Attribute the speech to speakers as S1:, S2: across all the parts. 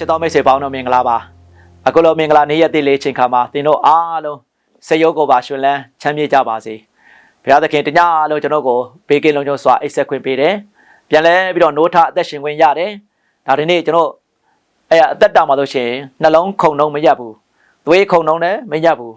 S1: ချစ်တော်မိတ်ဆွေပေါင်းတို့မင်္ဂလာပါအခုလိုမင်္ဂလာနေ့ရက်တည်လေးချိန်ခါမှာသင်တို့အားလုံးစေရုပ်ကိုပါရှင်လန်းချမ်းမြေ့ကြပါစေဘုရားသခင်တညအားလုံးကျွန်တော်ကိုဘေးကင်းလုံးကျုံစွာအိတ်ဆက်ခွင့်ပေးတယ်ပြန်လဲပြီးတော့နိုးထအသက်ရှင်ခွင့်ရတယ်ဒါဒီနေ့ကျွန်တော်အဲ့အသက်တာမှာလို့ရှိရင်နှလုံးခုန်လုံးမရက်ဘူးသွေးခုန်လုံးလည်းမရက်ဘူး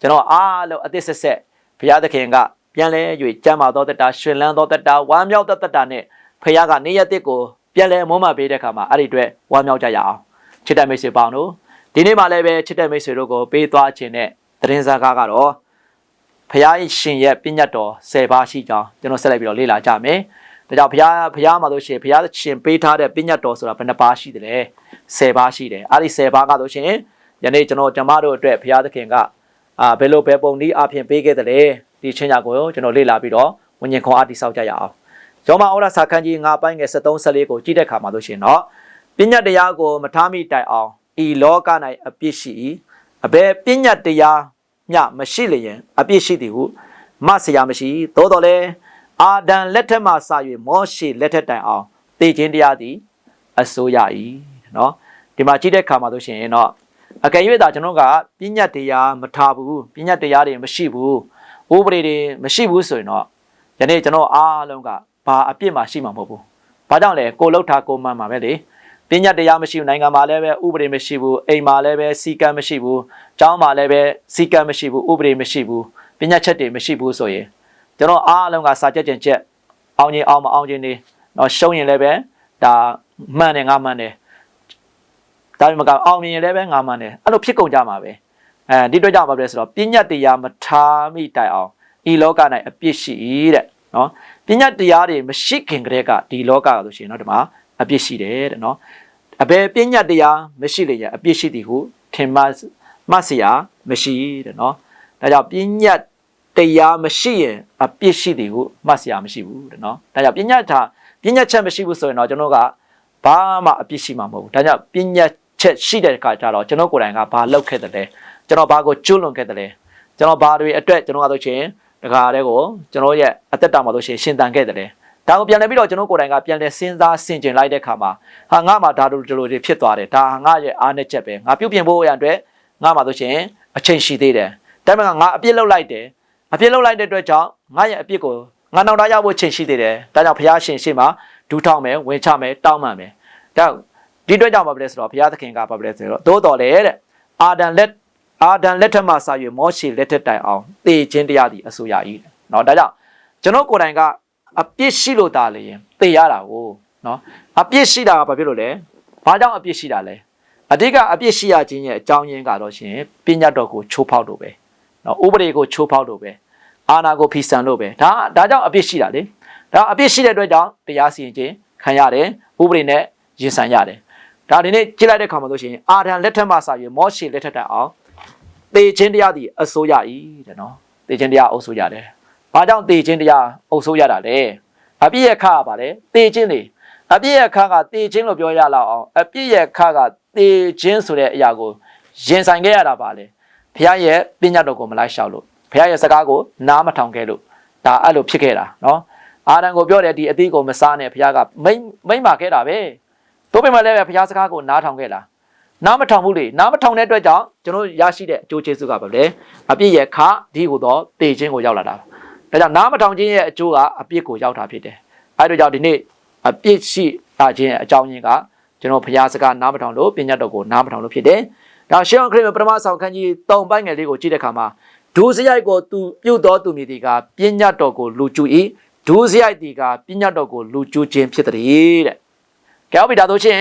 S1: ကျွန်တော်အားလုံးအသက်ဆက်ဆက်ဘုရားသခင်ကပြန်လဲ၍ကြမ်းမာသောတက်တာရှင်လန်းသောတက်တာဝမ်းမြောက်သောတက်တာနဲ့ဖခင်ကနေ့ရက်တစ်ကိုပြန်လဲမုန်းမပေးတဲ့အခါမှာအဲ့ဒီအတွက်ဝမ်းမြောက်ကြရအောင် ချစ်တဲ့မိတ်ဆွေပေါင်းတို့ဒီနေ့မှလည်းပဲချစ်တဲ့မိတ်ဆွေတို့ကိုပေးသွားခြင်းနဲ့သတင်းစကားကတော့ဖခင်ရှင်ရဲ့ပြည့်ညတ်တော်10ပါးရှိကြောင်းကျွန်တော်ဆက်လက်ပြီးတော့လေ့လာကြမယ်ဒါကြောင့်ဖခင်ဖခင်မှာလို့ရှိရင်ဖခင်ရှင်ပေးထားတဲ့ပြည့်ညတ်တော်ဆိုတာဘယ်နှပါးရှိတယ်လဲ10ပါးရှိတယ်အဲ့ဒီ10ပါးကလို့ရှိရင်ယနေ့ကျွန်တော်ကျမတို့အတွက်ဖခင်သခင်ကအာဘယ်လိုဘယ်ပုံနည်းအပြင်ပေးခဲ့တယ်လဲဒီချင်းညာကိုကျွန်တော်လေ့လာပြီးတော့ဝิญဉ္ခွန်အားတိဆောက်ကြရအောင်ယောမဩရစာခန်းကြီး9ပိုင်းငယ်73 74ကိုကြည့်တဲ့အခါမှာလို့ရှိရင်တော့ ပညာတရားကိုမထားမိတိုင်အောင်ဤလောက၌အပြစ်ရှိ၏အဘယ်ပညာတရားမျှမရှိလျင်အပြစ်ရှိသည်ဟုမဆရာမရှိသို့တော်လဲအာဒံလက်ထက်မှစ၍မောရှေလက်ထက်တိုင်အောင်သိခြင်းတရားသည်အစိုးရ၏เนาะဒီမှာကြည့်တဲ့အခါမှာလို့ရှိရင်တော့အကယ်၍သာကျွန်တော်ကပညာတရားမထားဘူးပညာတရားတွေမရှိဘူးဥပဒေတွေမရှိဘူးဆိုရင်တော့ယနေ့ကျွန်တော်အားလုံးကဘာအပြစ်မှရှိမှာမဟုတ်ဘူး။ဘာကြောင့်လဲကိုလှုပ်ထားကိုမှန်မှာပဲလေ။ ပညာတရားမရှိဘူးနိုင်ငံမှာလည်းပဲဥပဒေမရှိဘူးအိမ်မှာလည်းပဲစီကံမရှိဘူးကျောင်းမှာလည်းပဲစီကံမရှိဘူးဥပဒေမရှိဘူးပညာချက်တွေမရှိဘူးဆိုရင်ကျွန်တော်အားလုံးကစာချက်ကျင်ချက်အောင်ရင်အောင်မအောင်ရင်နေတော့ရှုံးရင်လည်းပဲဒါမှန်တယ်ငါမှန်တယ်ဒါပေမဲ့ကအောင်မြင်ရင်လည်းပဲငါမှန်တယ်အဲ့လိုဖြစ်ကုန်ကြမှာပဲအဲဒီတော့ကြောင့်ပါပဲဆိုတော့ပညာတရားမထားမိတိုင်အောင်ဤလောက၌အပြစ်ရှိတဲ့နော်ပညာတရားတွေမရှိခင်ကတည်းကဒီလောကကဆိုရှင်เนาะဒီမှာ အပြစ်ရှိတယ်တဲ့နော်အဘယ်ပညာတရားမရှိလျက်အပြစ်ရှိသည်ဟုထင်မှမဆရာမရှိတဲ့နော်ဒါကြောင့်ပညာတရားမရှိရင်အပြစ်ရှိသည်ဟုမှတ်ဆရာမရှိဘူးတဲ့နော်ဒါကြောင့်ပညာထားပညာချက်မရှိဘူးဆိုရင်တော့ကျွန်တော်ကဘာမှအပြစ်ရှိမှာမဟုတ်ဘူးဒါကြောင့်ပညာချက်ရှိတဲ့အခါကျတော့ကျွန်တော်ကိုယ်တိုင်ကဘာလုပ်ခဲ့တယ်လဲကျွန်တော်ဘာကိုကျွလွန်ခဲ့တယ်လဲကျွန်တော်ဘာတွေအတွက်ကျွန်တော်ကဆိုရှင်တခါတည်းကိုကျွန်တော်ရဲ့အသက်တာမှာဆိုရှင်ရှင်တန်ခဲ့တယ်လဲ ဒါကိုပြန်လဲပြီးတော့ကျွန်တော်ကိုယ်တိုင်ကပြန်လဲစဉ်းစားဆင်ခြင်လိုက်တဲ့ခါမှာဟာငါမှဒါတို့ဒီလိုတွေဖြစ်သွားတယ်ဒါငါရဲ့အားနဲ့ချက်ပဲငါပြုတ်ပြင်ဖို့ရအတွက်ငါမှဆိုရှင်အချိန်ရှိသေးတယ်ဒါပေမဲ့ငါအပြစ်လုပ်လိုက်တယ်အပြစ်လုပ်လိုက်တဲ့အတွက်ကြောင့်ငါရဲ့အပြစ်ကိုငါနောက်တာရောက်ဖို့ချိန်ရှိသေးတယ်ဒါကြောင့်ဘုရားရှင်ရှေ့မှာဒူးထောက်မယ်ဝင်ချမယ်တောင်းပန်မယ်ဒါဒီအတွက်ကြောင့်ဘာဖြစ်လဲဆိုတော့ဘုရားသခင်ကဘာဖြစ်လဲဆိုတော့သို့တော်လေတဲ့အာဒံလက်အာဒံလက်ထက်မှစ၍မောရှေလက်ထက်တိုင်အောင်တေခြင်းတရားသည်အဆိုရ၏เนาะဒါကြောင့်ကျွန်တော်ကိုယ်တိုင်က အပြစ်ရှိလို့တာလေရင်သိရတာကိုနော်အပြစ်ရှိတာကဘာဖြစ်လို့လဲဘာကြောင့်အပြစ်ရှိတာလဲအဓိကအပြစ်ရှိရခြင်းရဲ့အကြောင်းရင်းကတော့ရှင်ပညာတော်ကိုချိုးဖောက်လို့ပဲနော်ဥပဒေကိုချိုးဖောက်လို့ပဲအာဏာကိုဖီဆန်လို့ပဲဒါဒါကြောင့်အပြစ်ရှိတာလေဒါအပြစ်ရှိတဲ့အတွက်ကြောင့်တရားစီရင်ခြင်းခံရတယ်ဥပဒေနဲ့ရင်ဆိုင်ရတယ်ဒါဒီနေ့ကြည့်လိုက်တဲ့ခါမှာဆိုရှင်အာဒံလက်ထက်မှစပြီးမောရှေလက်ထက်တိုင်အောင်တေခြင်းတရားသည်အစိုးရ၏တဲ့နော်တေခြင်းတရားအစိုးရတယ် ဘာကြောင့်သေခြင်းတရားအုပ်စိုးရတာလဲ။အပြည့်ရခါပါလေသေခြင်းလေအပြည့်ရခါကသေခြင်းလို့ပြောရလောက်အောင်အပြည့်ရခါကသေခြင်းဆိုတဲ့အရာကိုရင်ဆိုင်ခဲ့ရတာပါလေ။ဘုရားရဲ့ပညာတော်ကိုမလိုက်လျှောက်လို့ဘုရားရဲ့စကားကိုနားမထောင်ခဲ့လို့ဒါအဲ့လိုဖြစ်ခဲ့တာနော်။အာရန်ကိုပြောတယ်ဒီအသီးကိုမစားနဲ့ဘုရားကမိမ့်မိမ့်ပါခဲ့တာပဲ။တို့ပေမဲ့လည်းဘုရားစကားကိုနားထောင်ခဲ့လား။နားမထောင်ဘူးလေနားမထောင်တဲ့အတွက်ကြောင့်ကျွန်တော်ရရှိတဲ့အကျိုးကျေးဇူးကဘာလဲအပြစ်ရဲ့ခဒီကိုတော့တေခြင်းကိုရောက်လာတာ ဒါကြောင့်နားမထောင်ခြင်းရဲ့အကျိုးကအပြစ်ကိုရောက်တာဖြစ်တယ်အဲဒါကြောင့်ဒီနေ့အပြစ်ရှိတာခြင်းရဲ့အကြောင်းရင်းကကျွန်တော်ဘုရားစကားနားမထောင်လို့ပညာတော်ကိုနားမထောင်လို့ဖြစ်တယ်ဒါရှေးခရစ်ပထမဆောင်ခန်းကြီး၃ပိုင်းငယ်လေးကိုကြည့်တဲ့အခါမှာဒုစရိုက်ကိုသူပြုတ်တော်သူမြည်ဒီကပညာတော်ကိုလူကျူ၏ဒုစရိုက်ဒီကပညာတော်ကိုလူကျူခြင်းဖြစ်တဲ့တဲ့ကဲဟုတ်ပြီဒါဆိုရှင်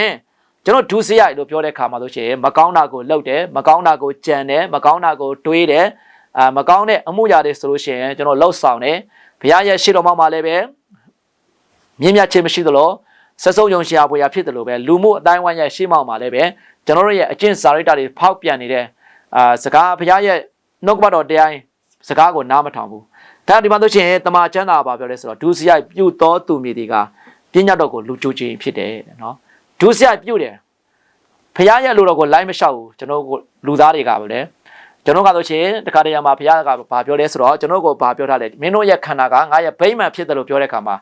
S1: ကျွန်တော်ဒုစရိုက်လို့ပြောတဲ့ခါမှာဆိုရှင်မကောင်းတာကိုလှုပ်တယ်မကောင်းတာကိုကြံတယ်မကောင်းတာကိုတွေးတယ် အာမကောင်းတဲ့အမှုရာတွေဆိုလို့ရှိရင်ကျွန်တော်လှုပ်ဆောင်တယ်ဘုရားရဲ့ရှေ့တော်မှာလည်းပဲမြင့်မြတ်ခြင်းမရှိသလိုဆက်စုံယုံရှားပွေရဖြစ်တယ်လို့ပဲလူမှုအတိုင်းဝိုင်းရဲ့ရှေ့မောက်မှာလည်းပဲကျွန်တော်တို့ရဲ့အကျင့်စာရိတ္တတွေဖောက်ပြန်နေတဲ့အာစကားဘုရားရဲ့နှုတ်ကပတ်တော်တရားစကားကိုနားမထောင်ဘူးဒါဒီမှာဆိုရှင်တမန်ကျမ်းသာပါပြောလဲဆိုတော့ဒုစရိုက်ပြုတ်တော်သူမြေတွေကပညာတော်ကိုလူကြိုးခြင်းဖြစ်တယ်နော်ဒုစရိုက်ပြုတ်တယ်ဖះရဲ့လူတော်ကိုလိုက်မလျှောက်ဘူးကျွန်တော်လူသားတွေကပဲလေ ကျွန်တော်ကဆိုရှင်တခါတရံမှာဘုရားကဘာပြောလဲဆိုတော့ကျွန်တော်ကိုဘာပြောထားလဲမင်းတို့ရဲ့ခန္ဓာကငါရဲ့ဗိမာန်ဖြစ်တယ်လို့ပြောတဲ့အခါမှာ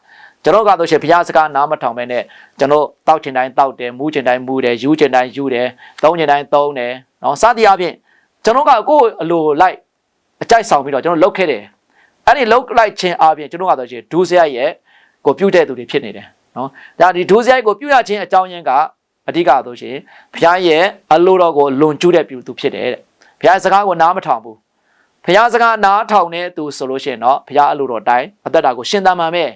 S1: ကျွန်တော်ကဆိုရှင်ဘုရားစကားနားမထောင်ပဲနဲ့ကျွန်တော်တောက်ချင်တိုင်းတောက်တယ်မူးချင်တိုင်းမူးတယ်ယူချင်တိုင်းယူတယ်သုံးချင်တိုင်းသုံးတယ်နော်စသည်အပြင်ကျွန်တော်ကကိုယ့်အလိုလိုက်အကြိုက်ဆောင်ပြီးတော့ကျွန်တော်လုတ်ခဲ့တယ်အဲ့ဒီလုတ်လိုက်ခြင်းအပြင်ကျွန်တော်ကဆိုရှင်ဒူးစရိုက်ရဲ့ကိုပြုတ်တဲ့သူတွေဖြစ်နေတယ်နော်ဒါဒီဒူးစရိုက်ကိုပြုတ်ရခြင်းအကြောင်းရင်းကအဓိကဆိုရှင်ဘုရားရဲ့အလိုတော်ကိုလွန်ကျူးတဲ့ပြုသူဖြစ်တယ်တဲ့ ဘုရားစကားကိုနားမထောင်ဘူးဘုရားစကားနားထောင်တဲ့သူဆိုလို့ရှိရင်တော့ဘုရားအလိုတော်တိုင်းအသက်တာကိုရှင်သန်မှမယ်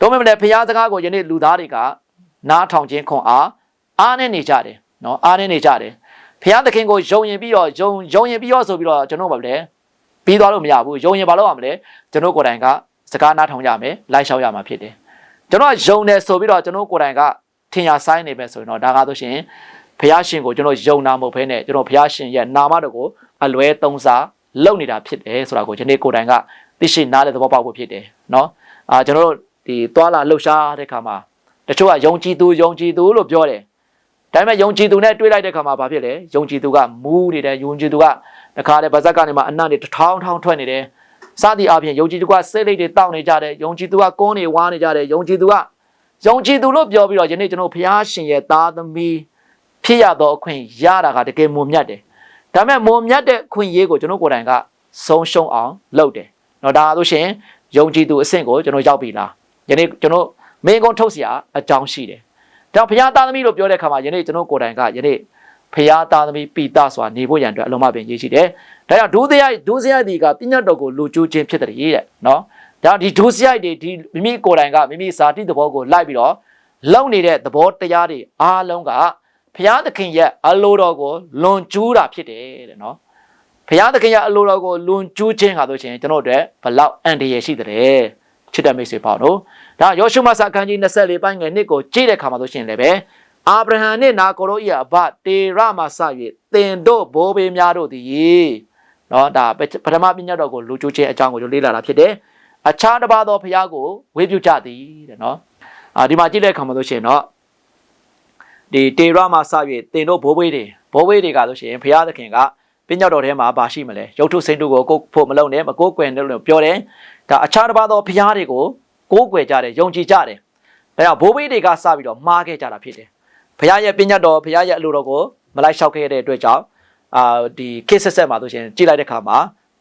S1: တော့မလဲဘုရားစကားကိုယနေ့လူသားတွေကနားထောင်ခြင်းခွန်အားအားနဲ့နေကြတယ်နော်အားနဲ့နေကြတယ်ဘုရားသခင်ကိုယုံရင်ပြီးတော့ယုံယုံရင်ပြီးတော့ဆိုပြီးတော့ကျွန်တော်ဗာလဲပြီးသွားလို့မရဘူးယုံရင်ဘာလို့ရမလဲကျွန်တော်ကိုယ်တိုင်ကစကားနားထောင်ကြမယ်လိုက်လျှောက်ရမှာဖြစ်တယ်ကျွန်တော်ယုံတယ်ဆိုပြီးတော့ကျွန်တော်ကိုယ်တိုင်ကထင်ရဆိုင်နေပဲဆိုရင်တော့ဒါကားဆိုရှင် ဘုရားရှင်ကိုကျွန်တော်ယုံနာမဟုတ်ဘဲနဲ့ကျွန်တော်ဘုရားရှင်ရဲ့နာမတော်ကိုအလွဲသုံးစားလုပ်နေတာဖြစ်တယ်ဆိုတာကိုဒီနေ့ကိုယ်တိုင်ကသိရှိနားလည်သဘောပေါက်ဖို့ဖြစ်တယ်เนาะအာကျွန်တော်တို့ဒီသွာလာလှုပ်ရှားတဲ့ခါမှာတချို့ကယုံကြည်သူယုံကြည်သူလို့ပြောတယ်ဒါပေမဲ့ယုံကြည်သူနဲ့တွေ့လိုက်တဲ့ခါမှာဘာဖြစ်လဲယုံကြည်သူကမူးနေတယ်ယုံကြည်သူကတခါတည်းဗဇက်ကနေမှအနံ့တွေတထောင်းထောင်းထွက်နေတယ်စသည်အပြင်ယုံကြည်သူကစိတ်လိတ်တွေတောက်နေကြတယ်ယုံကြည်သူကကုန်းတွေဝါနေကြတယ်ယုံကြည်သူကယုံကြည်သူလို့ပြောပြီးတော့ယနေ့ကျွန်တော်ဘုရားရှင်ရဲ့သားသမီး ဖြစ်ရသောအခွင့်ရတာကတကယ်မွန်မြတ်တယ်ဒါပေမဲ့မွန်မြတ်တဲ့အခွင့်အရေးကိုကျွန်တော်ကိုယ်တိုင်ကဆုံးရှုံးအောင်လုပ်တယ်။နော်ဒါဆိုရှင်ယုံကြည်သူအဆင့်ကိုကျွန်တော်ရောက်ပြီလား။ယနေ့ကျွန်တော်မင်းကုန်းထုတ်เสียအကြောင်းရှိတယ်။ဒါဘုရားသားသမီးလို့ပြောတဲ့အခါမှာယနေ့ကျွန်တော်ကိုယ်တိုင်ကယနေ့ဘုရားသားသမီးပိတစွာနေဖို့ရန်အတွက်အလုံးမပင်ရေးရှိတယ်။ဒါကြောင့်ဒုစရိုက်ဒုစရိုက်ဒီကပညာတော်ကိုလူကျူးခြင်းဖြစ်တယ်ရဲ့နော်။ဒါဒီဒုစရိုက်တွေဒီမိမိကိုယ်တိုင်ကမိမိဇာတိသဘောကိုလိုက်ပြီးတော့လုံနေတဲ့သဘောတရားတွေအားလုံးက ဘုရားသခင်ရဲ့အလိုတော်ကိုလွန်ကျူးတာဖြစ်တယ်တဲ့နော်ဘုရားသခင်ရဲ့အလိုတော်ကိုလွန်ကျူးခြင်းဟာဆိုရှင်ကျွန်တော်တို့ဘလောက်အန်တရရှိတဲ့ချစ်တဲ့မိတ်ဆွေပေါ့နော်ဒါယောရှုမဆာခန်းကြီး24ပိုင်းငယ်နှစ်ကိုကြည့်တဲ့ခါမှာဆိုရှင်လည်းပဲအာဗြဟံနှင့်နာကိုရို၏အဘတေရမဆ၍တင်တို့ဘိုးဘေးများတို့သည်နော်ဒါပထမပညာတော်ကိုလူကျူးခြင်းအကြောင်းကိုလေ့လာတာဖြစ်တယ်အခြားတစ်ပါးသောဘုရားကိုဝေပြုကြသည်တဲ့နော်အာဒီမှာကြည့်တဲ့အခါမှာဆိုရှင်တော့ ဒီတေရမှာစ၍တင်တို့ဘိုးဘွေးတွေဘိုးဘွေးတွေကဆိုရှင်ဘုရားသခင်ကပညာတော်ထဲမှာပါရှိမလဲရုပ်ထုစိတ်တုကိုကိုဖို့မလုံးနဲ့မကိုးကွယ်နဲ့လို့ပြောတယ်ဒါအခြားတစ်ပါးသောဘုရားတွေကိုကိုးကွယ်ကြတယ်ယုံကြည်ကြတယ်ဒါကြောင့်ဘိုးဘွေးတွေကစပြီးတော့မှားခဲ့ကြတာဖြစ်တယ်ဘုရားရဲ့ပညာတော်ဘုရားရဲ့အလိုတော်ကိုမလိုက်လျှောက်ခဲ့တဲ့အတွက်ကြောင့်အာဒီခေတ်ဆက်ဆက်မှာဆိုရှင်ကြည်လိုက်တဲ့ခါမှာ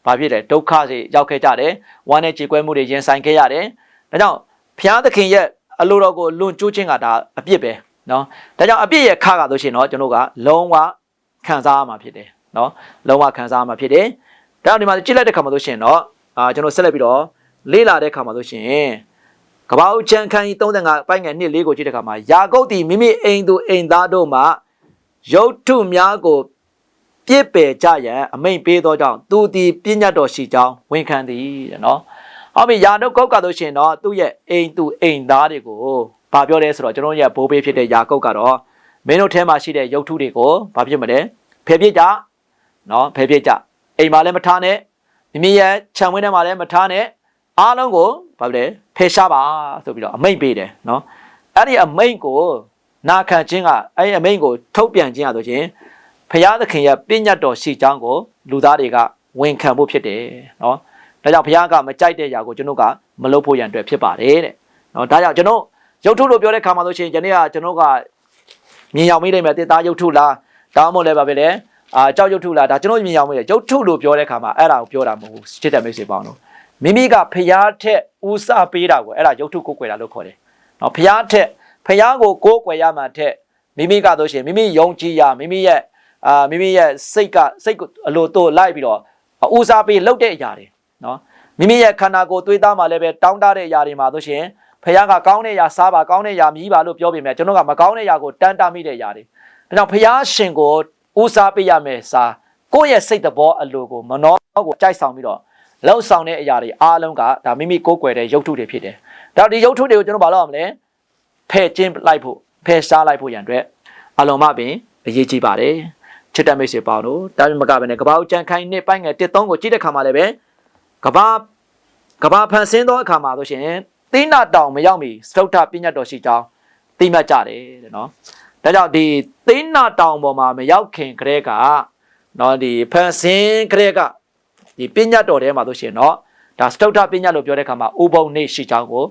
S1: ဘာဖြစ်လဲဒုက္ခတွေရောက်ခဲ့ကြတယ်ဝမ်းနဲ့ကြေကွဲမှုတွေရင်ဆိုင်ခဲ့ရတယ်ဒါကြောင့်ဘုရားသခင်ရဲ့အလိုတော်ကိုလွန်ကျိုးခြင်းကဒါအပြစ်ပဲ နော်ဒါကြောင့်အပြစ်ရဲ့ခါကဆိုရှင်တော့ကျွန်တော်ကလုံးဝခံစားရမှာဖြစ်တယ်နော်လုံးဝခံစားရမှာဖြစ်တယ်ဒါကြောင့်ဒီမှာကြည့်လိုက်တဲ့ခါမှာဆိုရှင်တော့အာကျွန်တော်ဆက်လက်ပြီးတော့လေ့လာတဲ့ခါမှာဆိုရှင်ကပောက်ချန်ခန်းကြီး35ပိုင်းငယ်2လေးကိုကြည့်တဲ့ခါမှာယာကုပ်သည်မိမိအိမ်သူအိမ်သားတို့မှရုတ်ထုများကိုပြစ်ပယ်ကြရန်အမိန်ပေးသောကြောင့်သူသည်ပြညတ်တော်ရှိကြောင်းဝန်ခံသည်တဲ့နော်ဟုတ်ပြီယာနုတ်ကုတ်ကဆိုရှင်တော့သူ့ရဲ့အိမ်သူအိမ်သားတွေကို ဘာပြောလဲဆိုတော့ကျွန်တော်ရဲ့ဘိုးဘေးဖြစ်တဲ့ယာကုပ်ကတော့မင်းတို့ထဲမှာရှိတဲ့ရုပ်ထုတွေကိုဘာဖြစ်မလဲဖယ်ပြစ်ကြနော်ဖယ်ပြစ်ကြအိမ်မှာလည်းမထားနဲ့မိမိရဲ့ခြံဝင်းထဲမှာလည်းမထားနဲ့အားလုံးကိုဘာလဲဖယ်ရှားပါဆိုပြီးတော့အမိန့်ပေးတယ်နော်အဲ့ဒီအမိန့်ကိုနာခံခြင်းကအဲ့ဒီအမိန့်ကိုထုတ်ပြန်ခြင်းရဆိုခြင်းဖရာသခင်ရဲ့ပြညတ်တော်ရှိကြောင်းကိုလူသားတွေကဝန်ခံဖို့ဖြစ်တယ်နော်ဒါကြောင့်ဘုရားကမကြိုက်တဲ့ຢာကိုကျွန်တော်ကမလုပ်ဖို့ရန်အတွက်ဖြစ်ပါတယ်တဲ့နော်ဒါကြောင့်ကျွန်တော် ရုပ်ထုလို့ပြောတဲ့ခါမှာဆိုရှင်ယနေ့ကကျွန်တော်ကမြင်ရောက်မိနိုင်မယ်တေသားရုပ်ထုလားတောင်းမလဲပါပဲလေအာကြောက်ရုပ်ထုလားဒါကျွန်တော်မြင်ရောက်မိတယ်ရုပ်ထုလို့ပြောတဲ့ခါမှာအဲ့ဒါကိုပြောတာမဟုတ်ဘူးချစ်တဲ့မိတ်ဆွေပေါင်းတို့မိမိကဖျားထက်ဦးစားပေးတာကိုအဲ့ဒါရုပ်ထုကိုကိုွယ်တာလို့ခေါ်တယ်နော်ဖျားထက်ဖျားကိုကိုးကွယ်ရမှထက်မိမိကဆိုရှင်မိမိယုံကြည်ရမိမိရဲ့အာမိမိရဲ့စိတ်ကစိတ်ကိုအလိုတို့လိုက်ပြီးတော့ဦးစားပေးလုပ်တဲ့အရာတွေနော်မိမိရဲ့ခန္ဓာကိုယ်သွေးသားမှလည်းပဲတောင်းတတဲ့အရာတွေမှာဆိုရှင် ဖခင်ကကောင်းတဲ့ຢာစားပါကောင်းတဲ့ຢာမြည်ပါလို့ပြောပေမဲ့ကျွန်တော်ကမကောင်းတဲ့ຢာကိုတန်တာမိတဲ့ຢာတွေဒါကြောင့်ဖခင်ရှင်ကိုဦးစားပေးရမယ်စားကိုယ့်ရဲ့စိတ်တဘောအလိုကိုမနှောကိုကြိုက်ဆောင်ပြီးတော့လှုပ်ဆောင်တဲ့အရာတွေအားလုံးကဒါမိမိကိုယ်ကွယ်တဲ့ရုပ်ထုတွေဖြစ်တယ်ဒါဒီရုပ်ထုတွေကိုကျွန်တော်ဘာလုပ်ရမလဲဖယ်ကျင်းလိုက်ဖို့ဖယ်ရှားလိုက်ဖို့ရန်အတွက်အလုံးမပင်အရေးကြီးပါတယ်ချစ်တဲ့မိတ်ဆွေပေါင်းတို့ဒါပေမဲ့ကပဲねကဘာဦးကြံခိုင်းနှစ်ပိုင်းငယ်1 3ကိုကြည့်တဲ့ခါမှာလည်းပဲကဘာကဘာဖန်ဆင်းသောအခါမှာဆိုရှင် သင်းနာတောင်မရောက်မီစတုထပညတ်တော်ရှိကြောင်းသိမှတ်ကြတယ်တဲ့နော်ဒါကြောင့်ဒီသင်းနာတောင်ပေါ်မှာမရောက်ခင်ကတည်းကနော်ဒီဖန်ဆင်းကတည်းကဒီပညတ်တော်ထဲမှာဆိုရှင်နော်ဒါစတုထပညတ်လို့ပြောတဲ့ခါမှာဥပုံနေ့ရှိကြောင်းကို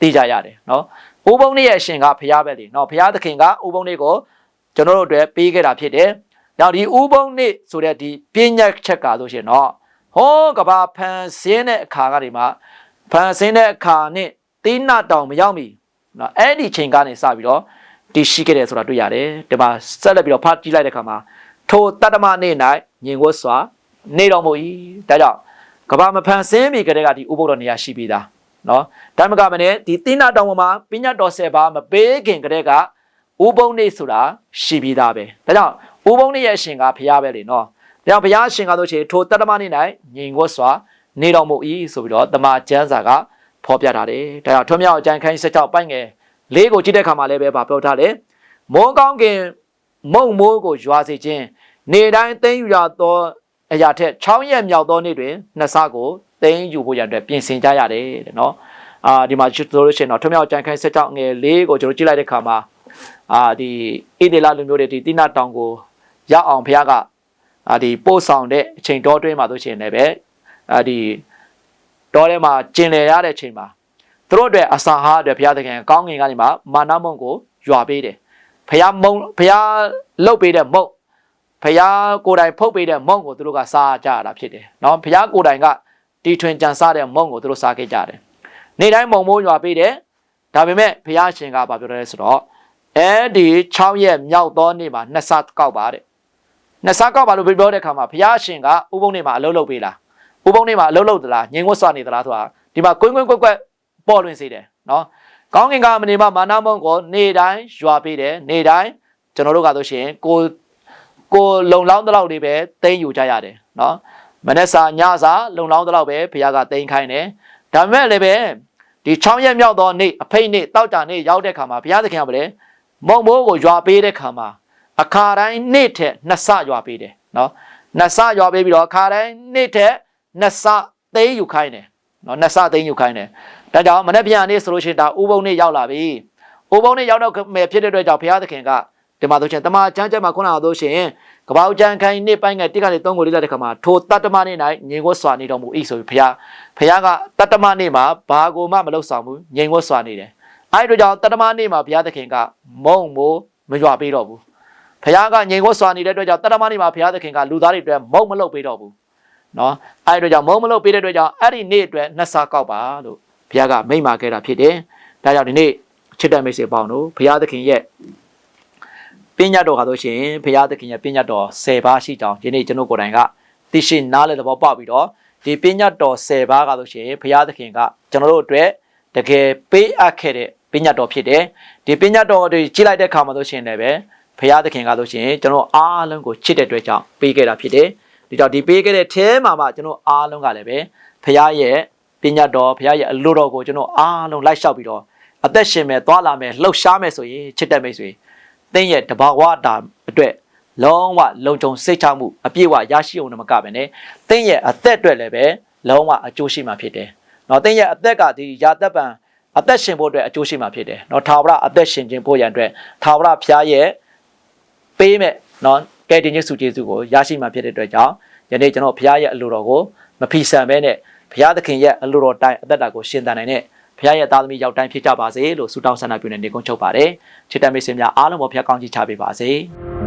S1: သိကြရတယ်နော်ဥပုံနေ့ရဲ့အရှင်ကဘုရားပဲလေနော်ဘုရားသခင်ကဥပုံနေ့ကိုကျွန်တော်တို့အတွက်ပေးခဲ့တာဖြစ်တယ်နောက်ဒီဥပုံနေ့ဆိုတဲ့ဒီပညတ်ချက်ကဆိုရှင်နော်ဟောကဘာဖန်ဆင်းတဲ့အခါကနေမှဖန်ဆင်းတဲ့အခါနဲ့ သေးနာတောင်မရောက်မီနော်အဲ့ဒီချိန်ကနေစပြီးတော့တည်ရှိခဲ့တယ်ဆိုတာတွေ့ရတယ်ဒီမှာဆက်လက်ပြီးတော့ဖတ်ကြည့်လိုက်တဲ့အခါမှာထိုတတ္တမနေ့၌ညင်ဝတ်စွာနေတော်မူ၏ဒါကြောင့်ကဘာမဖန်ဆင်းပြီကတည်းကဒီဥပုဒ်တော်နေရာရှိပြီးသားနော်ဓမ္မကမနဲ့ဒီသီနာတောင်ပေါ်မှာပညာတော်ဆယ်ပါမပေးခင်ကတည်းကဥပုံနေဆိုတာရှိပြီးသားပဲဒါကြောင့်ဥပုံနေရဲ့အရှင်ကဘုရားပဲလေနော်ဒါကြောင့်ဘုရားအရှင်ကဆိုချေထိုတတ္တမနေ၌ညင်ကိုစွာနေတော်မူ၏ဆိုပြီးတော့တမန်ကျမ်းစာက ဖော်ပြထားတယ်ဒါကြောင့်ထွန်းမြောက်အကြံခိုင်း16ပိုက်ငယ်လေးကိုကြည့်တဲ့အခါမှာလည်းပဲဗာပြောထားတယ်မောကောင်းကင်မုံမိုးကိုရွာစေခြင်းနေတိုင်းသိမ့်ယူရသောအရာထက်6ရက်မြောက်သောနေ့တွင်နှစ်ဆကိုသိမ်းယူဖို့ရတဲ့ပြင်ဆင်ကြရတယ်တဲ့နော်အာဒီမှာဆိုလို့ရှိရင်တော့ထွမြောက်ကြံခိုင်းဆက်ကြောက်ငယ်လေးကိုကျွန်တော်ကြည့်လိုက်တဲ့ခါမှာအာဒီဣဒေလလူမျိုးတွေဒီတိနာတောင်ကိုရောက်အောင်ဘုရားကအာဒီပို့ဆောင်တဲ့အချိန်တော်တွင်းမှာဆိုရှင်လည်းပဲအာဒီ တော်ထဲမှာကျင်လည်ရတဲ့အချိန်မှာသူတို့အတွက်အစာဟာအတွက်ဘုရားသခင်ကောင်းငင်ကနေမှမာနမုံကိုရွာပေးတယ်ဘုရားမုံဘုရားလှုပ်ပေးတဲ့မုံဘုရားကိုယ်တိုင်ဖုတ်ပေးတဲ့မုံကိုသူတို့ကစားကြရတာဖြစ်တယ်။နော်ဘုရားကိုယ်တိုင်ကတီထွင်ကြံစားတဲ့မုံကိုသူတို့စားခဲ့ကြတယ်။နေ့တိုင်းမုံမိုးရွာပေးတယ်။ဒါပေမဲ့ဘုရားရှင်ကဘာပြောလဲဆိုတော့အဲဒီ6ရက်မြောက်သောနေ့မှာနှစ်ဆကောက်ပါတဲ့။နှစ်ဆကောက်ပါလို့ပြောတဲ့အခါမှာဘုရားရှင်ကဥပုံနေ့မှာအလုပ်လုပ်ပေးလား။ ဥပုံနေ့မှာအလုပ်လုပ်သလားငြိမ်ဝတ်စွာနေသလားဆိုတာဒီမှာကွင်းကွင်းကွက်ကွက်ပေါ်လွင်စေတယ်နော်။ကောင်းကင်ကမနေမှာမာနမုံကိုနေ့တိုင်းရွာပေးတယ်နေ့တိုင်းကျွန်တော်တို့ကဆိုရှင်ကိုကိုလုံလောင်းတဲ့လောက်လေးပဲသိမ်းယူကြရတယ်နော်မနေ့စာညစာလုံလောင်းတဲ့လောက်ပဲဘုရားကသိမ်းခိုင်းတယ်ဒါပေမဲ့လည်းပဲဒီ6ရက်မြောက်သောနေ့အဖိတ်နေ့တောက်တာနေ့ရောက်တဲ့ခါမှာဘုရားသခင်ကပဲမုံမိုးကိုရွာပေးတဲ့ခါမှာအခါတိုင်းနေ့ထက်နှစ်ဆရွာပေးတယ်နော်နှစ်ဆရွာပေးပြီးတော့အခါတိုင်းနေ့ထက် နှစ်ဆသိမ်းယူခိုင်းတယ်နော်နှစ်ဆသိမ်းယူခိုင်းတယ်ဒါကြောင့်မနေ့ပြန်နေ့ဆိုလို့ရှိရင်ဒါဥပုံနေ့ရောက်လာပြီဥပုံနေ့ရောက်တော့မယ်ဖြစ်တဲ့အတွက်ကြောင့်ဘုရားသခင်ကဒီမှာဆိုရှင်တမန်ကျမ်းကျမ်းမှာခုနကဆိုရှင်ကပောက်ကျန်ခိုင်နေ့ပိုင်းကတိကနေသုံးကိုလေးလာတဲ့ခါမှာထိုတတ္တမနေ့၌ငြိမ်ဝတ်စွာနေတော်မူ၏ဆိုပြီးဘုရားဘုရားကတတ္တမနေ့မှာဘာကိုမှမလုပ်ဆောင်ဘူးငြိမ်ဝတ်စွာနေတယ်အဲ့ဒီကြောင့်တတ္တမနေ့မှာဘုရားသခင်ကမုံမိုးမရွာပေးတော့ဘူးဘုရားကငြိမ်ဝတ်စွာနေတဲ့အတွက်ကြောင့်တတ္တမနေ့မှာဘုရားသခင်ကလူသားတွေအတွက်မုံမလုပ်ပေးတော့ဘူး နော်အဲ့ဒီကြောင့်မုံမလုပ်ပေးတဲ့အတွက်ကြောင့်အဲ့ဒီနေ့အတွက်နှစ်ဆကောက်ပါလို့ဘုရားကမိန့်မာခဲ့တာဖြစ်တယ်ဒါကြောင့်ဒီနေ့ချစ်တဲ့မိတ်ဆွေပေါင်းတို့ဘုရားသခင်ရဲ့ပညာတော်ဟာဆိုရှင်ဘုရားသခင်ရဲ့ပညာတော်10ပါးရှိကြောင်းဒီနေ့ကျွန်တော်ကိုယ်တိုင်ကသိရှိနားလည်သဘောပေါက်ပြီးတော့ဒီပညာတော်10ပါးကဆိုရှင်ဘုရားသခင်ကကျွန်တော်တို့အတွက်တကယ်ပေးအပ်ခဲ့တဲ့ပညာတော်ဖြစ်တယ်ဒီပညာတော်တွေကြည့်လိုက်တဲ့အခါမှာဆိုရှင်လည်းပဲဘုရားသခင်ကဆိုရှင်ကျွန်တော်အားလုံးကိုချစ်တဲ့အတွက်ကြောင့်ပေးခဲ့တာဖြစ်တယ် ဒီတော့ဒီပေးခဲ့တဲ့အဲမှာမှကျွန်တော်အားလုံးကလည်းပဲဘုရားရဲ့ပညာတော်ဘုရားရဲ့အလိုတော်ကိုကျွန်တော်အားလုံးလိုက်လျှောက်ပြီးတော့အသက်ရှင်မဲ့သွားလာမဲ့လှုပ်ရှားမဲ့ဆိုရင်ချစ်တဲ့မိတ်ဆွေသင်ရဲ့တဘာဝတာအတွက်လုံးဝလုံခြုံစိတ်ချမှုအပြည့်အဝရရှိအောင်မကပဲနဲ့သင်ရဲ့အသက်အတွက်လည်းပဲလုံးဝအကျိုးရှိမှာဖြစ်တယ်။နော်သင်ရဲ့အသက်ကဒီရာသက်ပံအသက်ရှင်ဖို့အတွက်အကျိုးရှိမှာဖြစ်တယ်။နော်ထာဝရအသက်ရှင်ခြင်းဖို့ရန်အတွက်ထာဝရဘုရားရဲ့ပေးမဲ့နော် ကယ်တင်ခြင်းစုကျေးဇူးကိုရရှိမှာဖြစ်တဲ့အတွက်ကြောင့်ယနေ့ကျွန်တော်ဘုရားရဲ့အလိုတော်ကိုမဖီဆန်ဘဲနဲ့ဘုရားသခင်ရဲ့အလိုတော်တိုင်းအသက်တာကိုရှင်သန်နိုင်တဲ့ဘုရားရဲ့သားသမီးရောက်တိုင်းဖြစ်ကြပါစေလို့ဆုတောင်းဆန္ဒပြုနေနေကုန်းချုပ်ပါတယ်ချစ်တဲ့မိတ်ဆွေများအားလုံးပေါ်ဘုရားကောင်းချီးချပေးပါစေ။